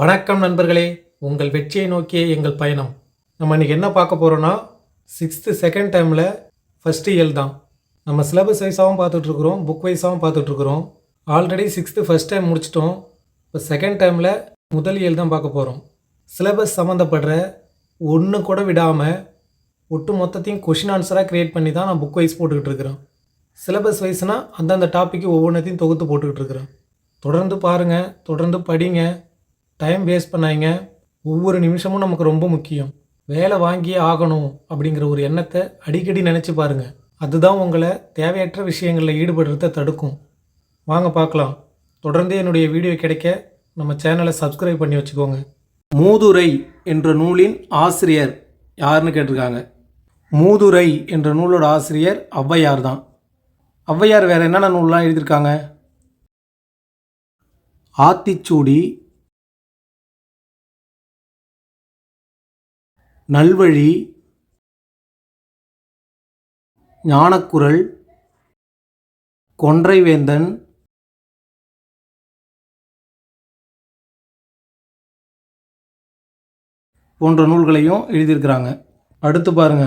வணக்கம் நண்பர்களே. உங்கள் வெற்றியை நோக்கிய எங்கள் பயணம். நம்ம இன்றைக்கி என்ன பார்க்க போகிறோன்னா சிக்ஸ்த்து செகண்ட் டைமில் ஃபஸ்ட்டு இயல் தான். நம்ம சிலபஸ் வைஸாகவும் பார்த்துட்ருக்குறோம் புக் வைஸாகவும் பார்த்துட்ருக்குறோம் ஆல்ரெடி சிக்ஸ்த்து ஃபஸ்ட் டைம் முடிச்சிட்டோம். இப்போ செகண்ட் டைமில் முதல் இயல் தான் பார்க்க போகிறோம் சிலபஸ் சம்மந்தப்படுற ஒன்று கூட விடாமல் ஒட்டு மொத்தத்தையும் கொஷின் ஆன்சராக க்ரியேட் பண்ணி தான் நான் புக் வைஸ் போட்டுக்கிட்டு இருக்கிறேன். சிலபஸ் வைஸ்னால் அந்தந்த டாப்பிக்கு ஒவ்வொன்றத்தையும் தொகுத்து போட்டுக்கிட்டு இருக்கிறேன். தொடர்ந்து பாருங்கள் தொடர்ந்து படிங்க. டைம் வேஸ்ட் பண்ணாங்க ஒவ்வொரு நிமிஷமும் நமக்கு ரொம்ப முக்கியம். வேலை வாங்கியே ஆகணும் அப்படிங்கிற ஒரு எண்ணத்தை அடிக்கடி நினச்சி பாருங்கள் அதுதான் உங்களை தேவையற்ற விஷயங்களில் ஈடுபடுறத தடுக்கும். வாங்க பார்க்கலாம். தொடர்ந்து என்னுடைய வீடியோ கிடைக்க நம்ம சேனலை சப்ஸ்கிரைப் பண்ணி வச்சுக்கோங்க. மூதுரை என்ற நூலின் ஆசிரியர் யாருன்னு கேட்டிருக்காங்க. மூதுரை என்ற நூலோட ஆசிரியர் ஔவையார் தான். ஔவையார் வேறு என்னென்ன நூல்லாம் எழுதியிருக்காங்க? ஆத்திச்சூடி நல்வழி ஞானக்குரல் கொன்றைவேந்தன் போன்ற நூல்களையும் எழுதியிருக்கிறாங்க. அடுத்து பாருங்க.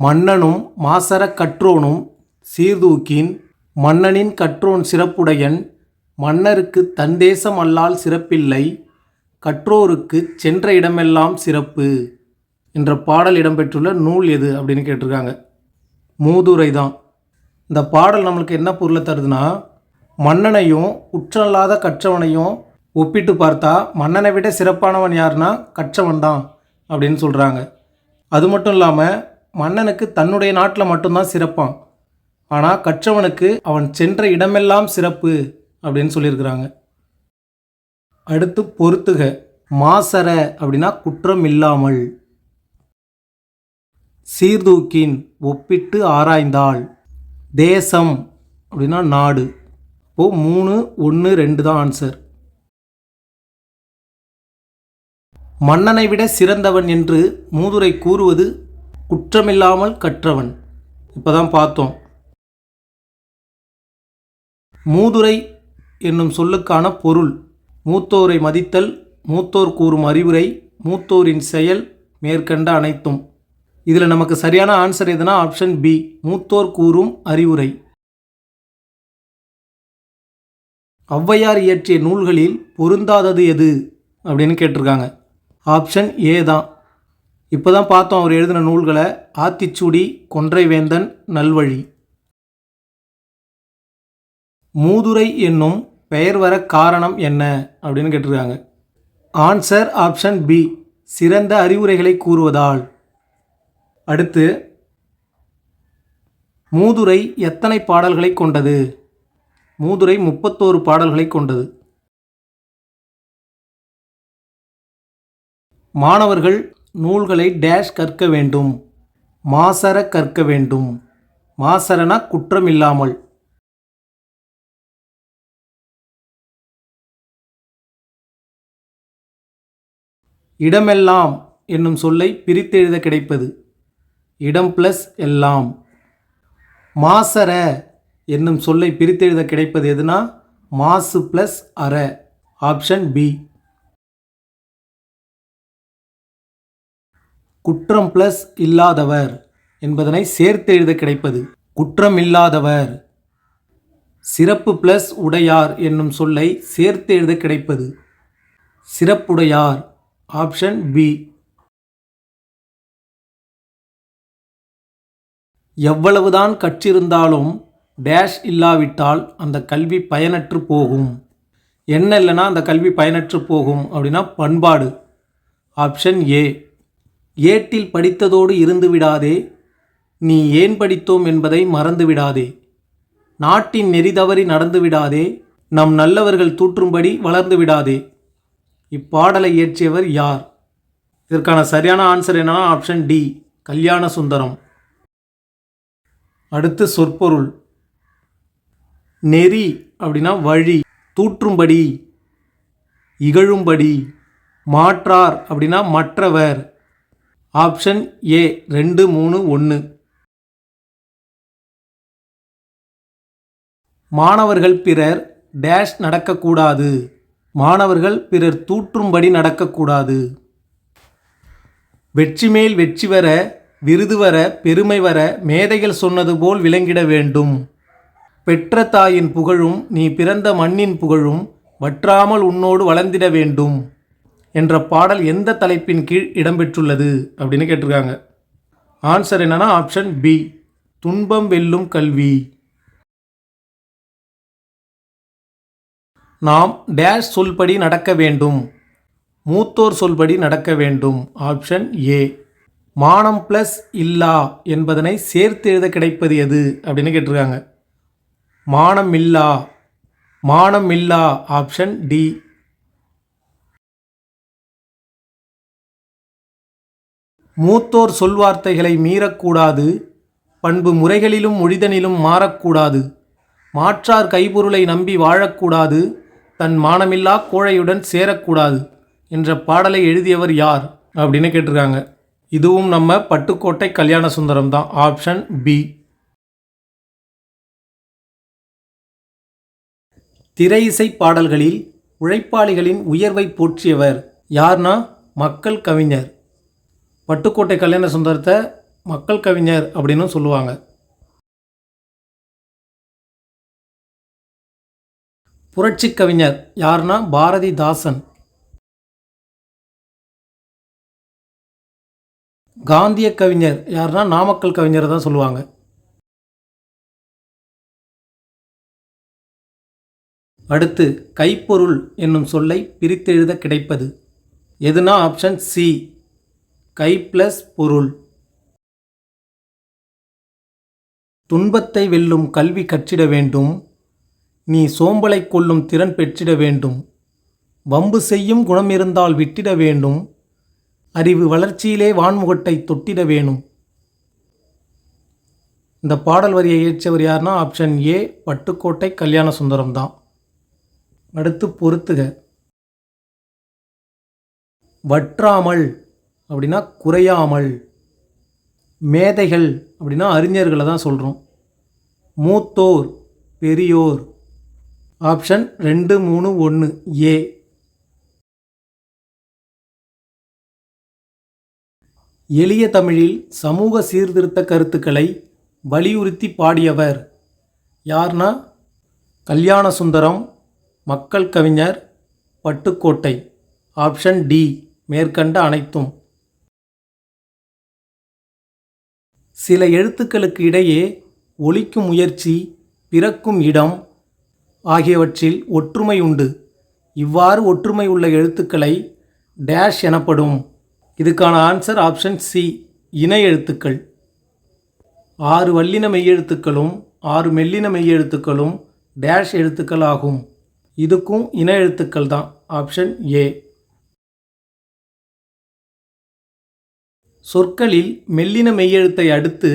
மன்னனும் மாசர கற்றோனும் சீர்தூக்கின் மன்னனின் கற்றோன் சிறப்புடையன் மன்னருக்கு தந்தேசம் அல்லால் சிறப்பில்லை கற்றோருக்கு சென்ற இடமெல்லாம் சிறப்பு என்ற பாடல் இடம்பெற்றுள்ள நூல் எது அப்படின்னு கேட்டிருக்காங்க. மூதுரை தான் இந்த பாடல் நம்மளுக்கு என்ன பொருளை தருதுன்னா மன்னனையும் உற்றல்லாத கற்றவனையும் ஒப்பிட்டு பார்த்தா மன்னனை விட சிறப்பானவன் யாருன்னா கற்றவன் தான் அப்படின்னு சொல்கிறாங்க அது மட்டும் இல்லாமல் மன்னனுக்கு தன்னுடைய நாட்டில் மட்டும்தான் சிறப்பான். ஆனால் கற்றவனுக்கு அவன் சென்ற இடமெல்லாம் சிறப்பு அப்படின்னு சொல்லியிருக்கிறாங்க. அடுத்து பொறுத்துக. மாசர அப்படின்னா குற்றம் இல்லாமல். சீர்தூக்கின் ஒப்பிட்டு ஆராய்ந்தால். தேசம் அப்படின்னா நாடு. இப்போது மூணு ஒன்று ரெண்டு தான் ஆன்சர் மன்னனை விட சிறந்தவன் என்று மூதுரை கூறுவது குற்றமில்லாமல் கற்றவன். இப்போ தான் பார்த்தோம். மூதுரை என்னும் சொல்லுக்கான பொருள் மூத்தோரை மதித்தல் மூத்தோர் கூறும் அறிவுரை மூத்தோரின் செயல் மேற்கண்ட அனைத்தும். இதில் நமக்கு சரியான ஆன்சர் எதுனா ஆப்ஷன் பி மூத்தோர் கூறும் அறிவுரை. ஔவையார் இயற்றிய நூல்களில் பொருந்தாதது எது? அப்படின்னு கேட்டிருக்காங்க. ஆப்ஷன் ஏ தான். இப்போ தான் பார்த்தோம் அவர் எழுதின நூல்களை ஆத்திச்சூடி கொன்றைவேந்தன் நல்வழி. மூதுரை என்னும் பெயர் வர காரணம் என்ன அப்படின்னு கேட்டிருக்காங்க. ஆன்சர் ஆப்ஷன் பி சிறந்த அறிவுரைகளை கூறுவதால். அடுத்து மூதுரை எத்தனை பாடல்களை கொண்டது? மூதுரை முப்பத்தோரு பாடல்களை கொண்டது. மாணவர்கள் நூல்களை டேஷ் கற்க வேண்டும். மாசர கற்க வேண்டும். மாசரனா குற்றமில்லாமல். இடமெல்லாம் என்னும் சொல்லை பிரித்தெழுத கிடைப்பது. இடம் ப்ளஸ் எல்லாம். மாசர என்னும் சொல்லை பிரித்தெழுத கிடைப்பது எதுனா? மாசு ப்ளஸ் அற. ஆப்ஷன் பி குற்றம் ப்ளஸ் இல்லாதவர் என்பதனை சேர்த்து எழுத கிடைப்பது. குற்றம் இல்லாதவர். சிறப்பு ப்ளஸ் உடையார் என்னும் சொல்லை சேர்த்து எழுத கிடைப்பது. சிறப்புடையார். ஆப்ஷன் பி எவ்வளவுதான் கற்றிருந்தாலும் டேஷ் இல்லாவிட்டால் அந்த கல்வி பயனற்று போகும். என்ன இல்லைன்னா அந்த கல்வி பயனற்று போகும் அப்படின்னா பண்பாடு. ஆப்ஷன் ஏ ஏட்டில் படித்ததோடு இருந்து விடாதே. நீ ஏன் படித்தோம் என்பதை மறந்து விடாதே. நாட்டின் நெறி தவறி நடந்து விடாதே. நம் நல்லவர்கள் தூற்றும்படி வளர்ந்து விடாதே. இப்பாடலை இயற்றியவர் யார்? இதற்கான சரியான ஆன்சர் என்னன்னா ஆப்ஷன் டி கல்யாண சுந்தரம் அடுத்து சொற்பொருள். நெறி அப்படின்னா வழி தூற்றும்படி இகழும்படி மாற்றார் அப்படின்னா மற்றவர். ஆப்ஷன் ஏ ரெண்டு மூணு ஒன்று மாணவர்கள் பிறர் டேஷ் நடக்கக்கூடாது. மாணவர்கள் பிறர் தூற்றும்படி நடக்கக்கூடாது. வெற்றி மேல் வெற்றி வர விருது வர பெருமை வர மேதைகள் சொன்னது போல் விளங்கிட வேண்டும். பெற்ற தாயின் புகழும் நீ பிறந்த மண்ணின் புகழும் வற்றாமல் உன்னோடு வளர்ந்திட வேண்டும் என்ற பாடல் எந்த தலைப்பின் கீழ் இடம்பெற்றுள்ளது அப்படின்னு கேட்டிருக்காங்க. ஆன்சர் என்னன்னா ஆப்ஷன் பி துன்பம் வெல்லும் கல்வி. நாம் டேஷ் சொல்படி நடக்க வேண்டும். மூத்தோர் சொல்படி நடக்க வேண்டும். Option A. மானம் ப்ளஸ் இல்லா என்பதனை சேர்த்து எழுத கிடைப்பது எது அப்படின்னு கேட்டிருக்காங்க. மானம் இல்லா. மானம் இல்லா ஆப்ஷன் டி. மூத்தோர் சொல்வார்த்தைகளை மீறக்கூடாது. பண்பு முறைகளிலும் மொழிதனிலும் மாறக்கூடாது. மாற்றார் கைப்பொருளை நம்பி வாழக்கூடாது. தன் மானமில்லா கோழையுடன் சேரக்கூடாது என்ற பாடலை எழுதியவர் யார் அப்படின்னு கேட்டிருக்காங்க. இதுவும் நம்ம பட்டுக்கோட்டை கல்யாண சுந்தரம் தான். Option B. திரை இசை பாடல்களில் உழைப்பாளிகளின் உயர்வை போற்றியவர் யார்னா மக்கள் கவிஞர். பட்டுக்கோட்டை கல்யாண சுந்தரத்தை மக்கள் கவிஞர் அப்படின்னு சொல்லுவாங்க. புரட்சி கவிஞர் யாருன்னா பாரதிதாசன் காந்திய கவிஞர் யாருன்னா நாமக்கல் கவிஞரை தான் சொல்லுவாங்க. அடுத்து கைப்பொருள் என்னும் சொல்லை பிரித்தெழுத கிடைப்பது. எதுனா ஆப்ஷன் சி கை ப்ளஸ் பொருள். துன்பத்தை வெல்லும் கல்வி கற்றிட வேண்டும். நீ சோம்பலை கொள்ளும் திறன் பெற்றிட வேண்டும். வம்பு செய்யும் குணம் இருந்தால் விட்டிட வேண்டும். அறிவு வளர்ச்சியிலே வான்முகட்டை தொட்டிட வேணும் இந்த பாடல் வரியை இயற்றியவர் யாருன்னா ஆப்ஷன் ஏ பட்டுக்கோட்டை கல்யாண சுந்தரம் தான் அடுத்து பொறுத்துக. வற்றாமல் அப்படின்னா குறையாமல். மேதைகள் அப்படின்னா அறிஞர்களை தான் சொல்கிறோம் மூத்தோர் பெரியோர் ஆப்ஷன் ரெண்டு மூணு ஒன்று ஏ. எளிய தமிழில் சமூக சீர்திருத்த கருத்துக்களை வலியுறுத்தி பாடியவர் யார்னா? கல்யாண சுந்தரம் மக்கள் கவிஞர் பட்டுக்கோட்டை. ஆப்ஷன் டி மேற்கண்ட அனைத்தும். சில எழுத்துக்களுக்கு இடையே ஒழிக்கும் முயற்சி பிறக்கும் இடம் ஆகியவற்றில் ஒற்றுமை உண்டு. இவ்வாறு ஒற்றுமை உள்ள எழுத்துக்களை டேஷ் எனப்படும். இதுக்கான ஆன்சர் ஆப்ஷன் சி இணை எழுத்துக்கள். ஆறு வல்லின மெய்யெழுத்துக்களும் ஆறு மெல்லின மெய்யெழுத்துக்களும் டேஷ் எழுத்துக்கள் ஆகும். இதுக்கும் இன எழுத்துக்கள் தான் ஆப்ஷன் ஏ சொற்களில் மெல்லின மெய்யெழுத்தை அடுத்து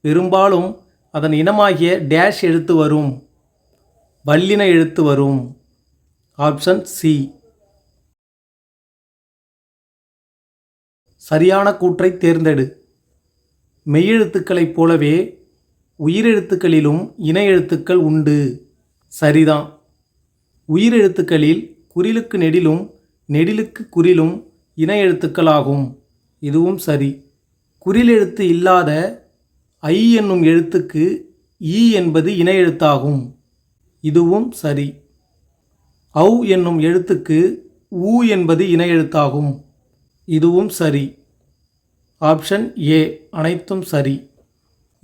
பெரும்பாலும் அதன் இனமாகிய டேஷ் எழுத்து வரும். வல்லின எழுத்து வரும். ஆப்ஷன் சி சரியான கூற்றை தேர்ந்தெடு. மெய்யெழுத்துக்களைப் போலவே உயிரெழுத்துக்களிலும் இன எழுத்துக்கள் உண்டு. சரிதான். உயிரெழுத்துக்களில் குறிலுக்கு நெடிலும் நெடிலுக்கு குறிலும் இன எழுத்துக்களாகும் இதுவும் சரி. குறிலெழுத்து இல்லாத ஐ என்னும் எழுத்துக்கு ஈ என்பது இன எழுத்தாகும் இதுவும் சரி. ஔ என்னும் எழுத்துக்கு ஊ என்பது இணை எழுத்தாகும். இதுவும் சரி. ஆப்ஷன் ஏ அனைத்தும் சரி.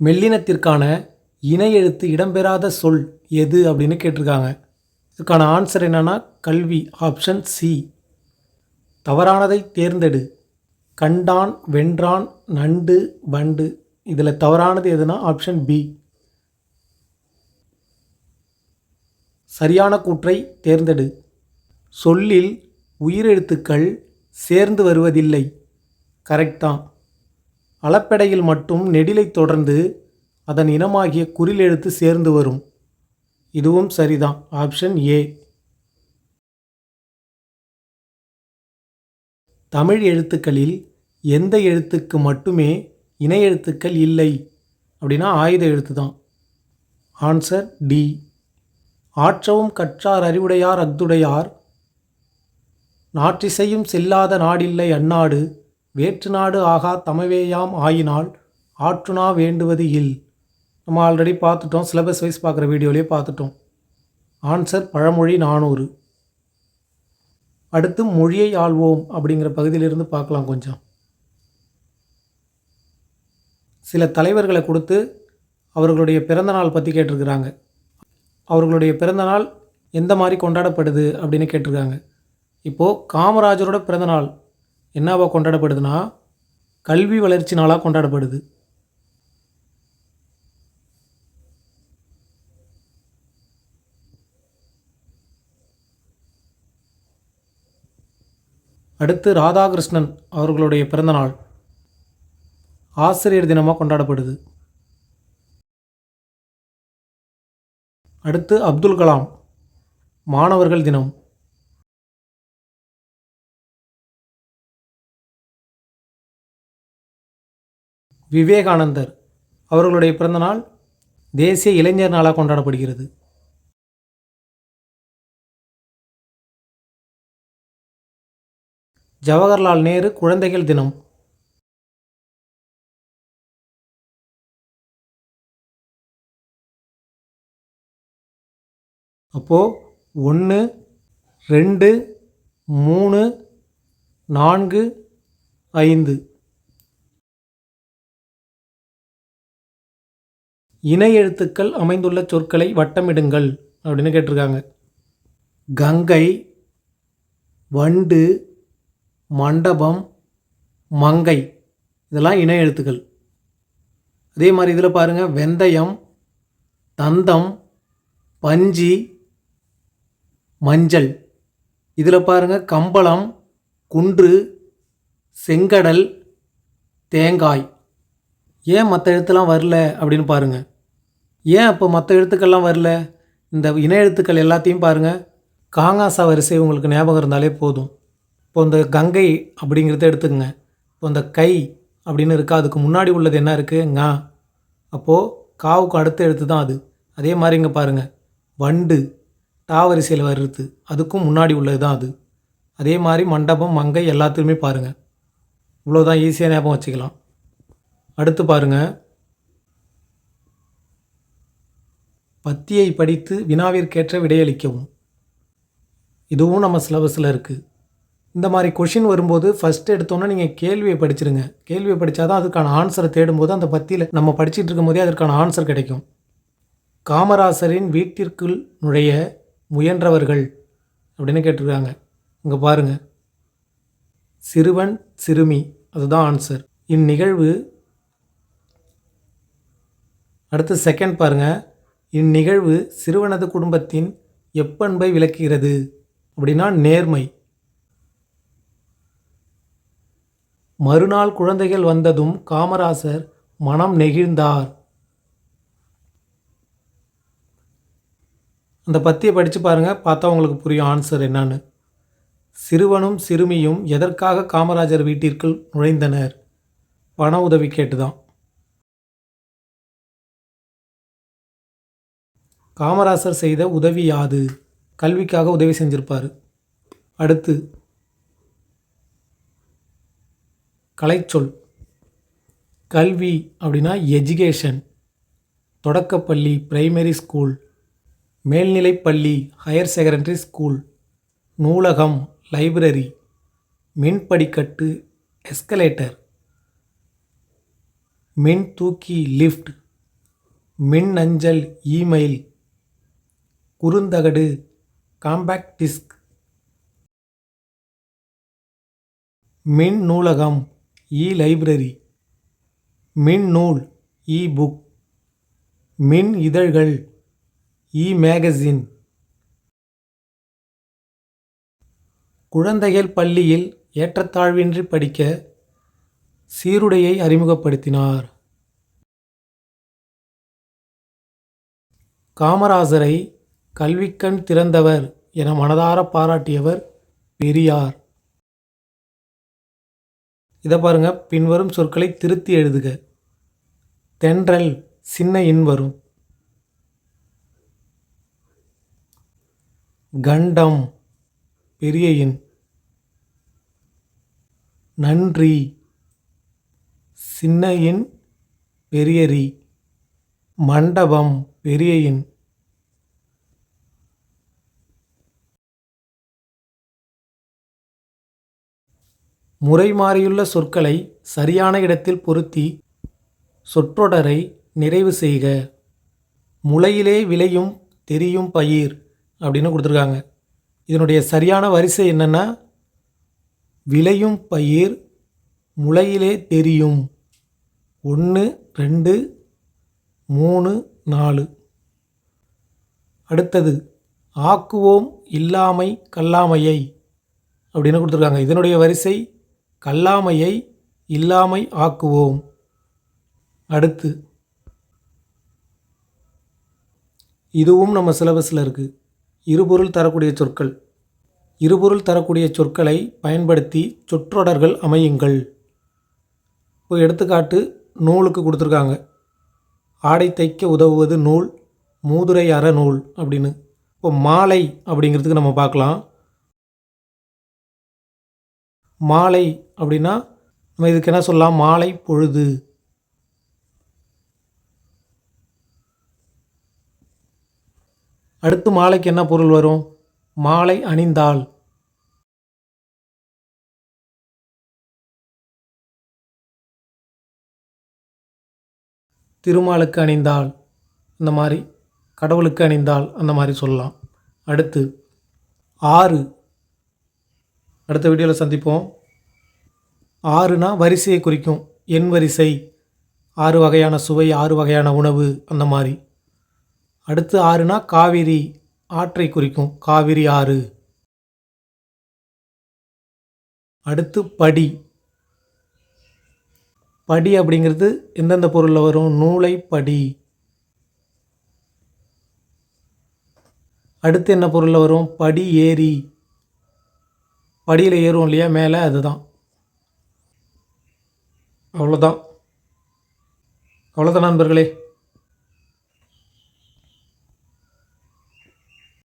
மெல்லினத்திற்கான இணை எழுத்து இடம்பெறாத சொல் எது அப்படின்னு கேட்டிருக்காங்க. இதுக்கான ஆன்சர் என்னன்னா கல்வி ஆப்ஷன் சி தவறானதை தேர்ந்தெடு. கண்டான் வென்றான் நண்டு வண்டு. இதில் தவறானது எதுனா ஆப்ஷன் பி சரியான கூற்றை தேர்ந்தெடு. சொல்லில் உயிரெழுத்துக்கள் சேர்ந்து வருவதில்லை. கரெக்டாக தான். அளப்பெடையில் மட்டும் நெடிலை தொடர்ந்து அதன் இனமாகிய குறில் எழுத்து சேர்ந்து வரும். இதுவும் சரிதான். Option A. தமிழ் எழுத்துக்களில் எந்த எழுத்துக்கு மட்டுமே இணை எழுத்துக்கள் இல்லை. அப்படின்னா ஆயுத எழுத்து தான் ஆன்சர் டி. ஆற்றவும் கற்றார் அறிவுடையார் அஃதுடையார். நாற்றிசையும் செல்லாத நாடில்லை அந்நாடு. வேற்று நாடு ஆகா தமவேயாம் ஆயினால். ஆற்றுனா வேண்டுவது இல். நம்ம ஆல்ரெடி பார்த்துட்டோம். சிலபஸ் வைஸ் பார்க்குற வீடியோலேயே பார்த்துட்டோம். ஆன்சர் பழமொழி நானூறு. அடுத்து மொழியை ஆள்வோம் அப்படிங்கிற பகுதியிலிருந்து பார்க்கலாம் கொஞ்சம். சில தலைவர்களை கொடுத்து அவர்களுடைய பிறந்தநாள் பற்றி கேட்டிருக்கிறாங்க. அவர்களுடைய பிறந்தநாள் எந்த மாதிரி கொண்டாடப்படுது அப்படின்னு கேட்டிருக்காங்க. இப்போது காமராஜரோட பிறந்தநாள் என்னவா கொண்டாடப்படுதுன்னா கல்வி வளர்ச்சி நாளாக கொண்டாடப்படுது. அடுத்து ராதாகிருஷ்ணன் அவர்களுடைய பிறந்தநாள் ஆசிரியர் தினமாக கொண்டாடப்படுது. அடுத்து அப்துல் கலாம் மாணவர்கள் தினம். விவேகானந்தர் அவர்களுடைய பிறந்தநாள் தேசிய இளைஞர் நாளாக கொண்டாடப்படுகிறது. ஜவஹர்லால் நேரு குழந்தைகள் தினம். அப்போது ஒன்று ரெண்டு மூணு நான்கு ஐந்து. இணை எழுத்துக்கள் அமைந்துள்ள சொற்களை வட்டமிடுங்கள் அப்படின்னு கேட்டிருக்காங்க. கங்கை வண்டு மண்டபம் மங்கை. இதெல்லாம் இணை எழுத்துக்கள். அதே மாதிரி இதில் பாருங்கள் வெந்தயம் தந்தம் பஞ்சி மஞ்சள். இதில் பாருங்கள் கம்பளம் குன்று செங்கடல் தேங்காய். ஏன் மற்ற எழுத்துலாம் வரல அப்படின்னு பாருங்கள் ஏன் அப்போ மற்ற எழுத்துக்கள்லாம் வரல? இந்த இன எழுத்துக்கள் எல்லாத்தையும் பாருங்கள் காங்காசா வரிசை உங்களுக்கு ஞாபகம் இருந்தாலே போதும். இப்போ இந்த கங்கை அப்படிங்கிறத எடுத்துக்கங்க. இப்போ இந்த கை அப்படின்னு இருக்கா அதுக்கு முன்னாடி உள்ளது என்ன இருக்குது ங. அப்போது காவுக்கு அடுத்த எழுத்து தான் அது. அதே மாதிரி இங்கே பாருங்கள் வண்டு. டா வரிசையில் வருது அதுக்கும் முன்னாடி உள்ளது தான் அது. அதே மாதிரி மண்டபம் மங்கை எல்லாத்துக்குமே பாருங்கள் இவ்வளோதான் ஈஸியாக ஞாபகம் வச்சுக்கலாம். அடுத்து பாருங்கள் பத்தியை படித்து வினாவிற்கேற்ற விடையளிக்கவும். இதுவும் நம்ம சிலபஸில் இருக்குது இந்த மாதிரி கொஷின் வரும்போது ஃபஸ்ட்டு எடுத்தோன்னே நீங்கள் கேள்வியை படிச்சிருங்க. கேள்வியை படித்தா தான் அதுக்கான ஆன்சரை தேடும்போது அந்த பத்தியில் நம்ம படிச்சுட்டு இருக்கும்போதே அதற்கான ஆன்சர் கிடைக்கும். காமராசரின் வீட்டிற்குள் நுழைய முயன்றவர்கள் அப்படின்னு கேட்டிருக்காங்க. இங்கே பாருங்கள் சிறுவன் சிறுமி அதுதான் ஆன்சர் இந்நிகழ்வு அடுத்து செகண்ட் பாருங்கள் இந்நிகழ்வு சிறுவனது குடும்பத்தின் எப்பண்பை விளக்குகிறது? அப்படின்னா நேர்மை. மறுநாள் குழந்தைகள் வந்ததும் காமராசர் மனம் நெகிழ்ந்தார். அந்த பத்தியை படித்து பாருங்கள் பார்த்தா உங்களுக்கு புரியும் ஆன்சர் என்னன்னு. சிறுவனும் சிறுமியும் எதற்காக காமராஜர் வீட்டிற்குள் நுழைந்தனர்? பண உதவி கேட்டுதான். காமராசர் செய்த உதவி யாது? கல்விக்காக உதவி செஞ்சிருப்பார். அடுத்து கலைச்சொல். கல்வி அப்படின்னா எஜுகேஷன் தொடக்கப்பள்ளி பிரைமரி ஸ்கூல் மேல்நிலைப்பள்ளி ஹையர் செகண்டரி ஸ்கூல் நூலகம் லைப்ரரி மின்படிக்கட்டு எஸ்கலேட்டர் மின் தூக்கி லிஃப்ட் மின் அஞ்சல் இமெயில் குறுந்தகடு காம்பேக்ட் டிஸ்க் மின் நூலகம் இ லைப்ரரி மின் நூல் இ புக் மின் இதழ்கள் இ மேகசின் குழந்தைகள் பள்ளியில் ஏற்றத்தாழ்வின்றி படிக்க சீருடையை அறிமுகப்படுத்தினார். காமராசரை கல்விக்கண் திறந்தவர் என மனதார பாராட்டியவர் பெரியார். இதை பாருங்க பின்வரும் சொற்களை திருத்தி எழுதுக. தென்றல் சின்ன இன் வரும். கண்டம் பெரிய எண் நன்றி சின்ன எண் பெரிய ரி மண்டபம் பெரிய இன் முறை மாறியுள்ள சொற்களை சரியான இடத்தில் பொருத்தி சொற்றொடரை நிறைவு செய்க. முளையிலே விளையும் தெரியும் பயிர். அப்படின்னு கொடுத்துருக்காங்க. இதனுடைய சரியான வரிசை என்னென்னா விளையும் பயிர் முளையிலே தெரியும். ஒன்று ரெண்டு மூணு நாலு. அடுத்தது ஆக்குவோம் இல்லாமை கல்லாமையை அப்படின்னு கொடுத்துருக்காங்க. இதனுடைய வரிசை கல்லாமையை இல்லாமை ஆக்குவோம். அடுத்து இதுவும் நம்ம சிலபஸில் இருக்குது இருபொருள் தரக்கூடிய சொற்கள். இருபொருள் தரக்கூடிய சொற்களை பயன்படுத்தி சொற்றொடர்கள் அமையுங்கள். இப்போ எடுத்துக்காட்டு நூலுக்கு கொடுத்துருக்காங்க. ஆடை தைக்க உதவுவது நூல் மூதுரை அற நூல் அப்படின்னு. இப்போ மாலை அப்படிங்கிறதுக்கு நம்ம பார்க்கலாம். மாலை அப்படின்னா நம்ம இதுக்கு என்ன சொல்லலாம்? மாலை பொழுது. அடுத்து மாலைக்கு என்ன பொருள் வரும்? மாலை அணிந்தால். திருமாலுக்கு அணிந்தால். இந்த மாதிரி கடவுளுக்கு அணிந்தால் அந்த மாதிரி சொல்லலாம். அடுத்து ஆறு. அடுத்த வீடியோவில் சந்திப்போம். ஆறுனா வரிசையை குறிக்கும். எண் வரிசை. ஆறு வகையான சுவை ஆறு வகையான உணவு அந்த மாதிரி. அடுத்து ஆறுனா காவிரி ஆற்றை குறிக்கும். காவிரி ஆறு. அடுத்து படி. படி அப்படிங்கிறது எந்தெந்த பொருளில் வரும்? நூலை படி. அடுத்து என்ன பொருளில் வரும்? படி ஏறி படியில் ஏறும் இல்லையா? மேலே அதுதான். அவ்வளோதான் அவ்வளோதான் நண்பர்களே.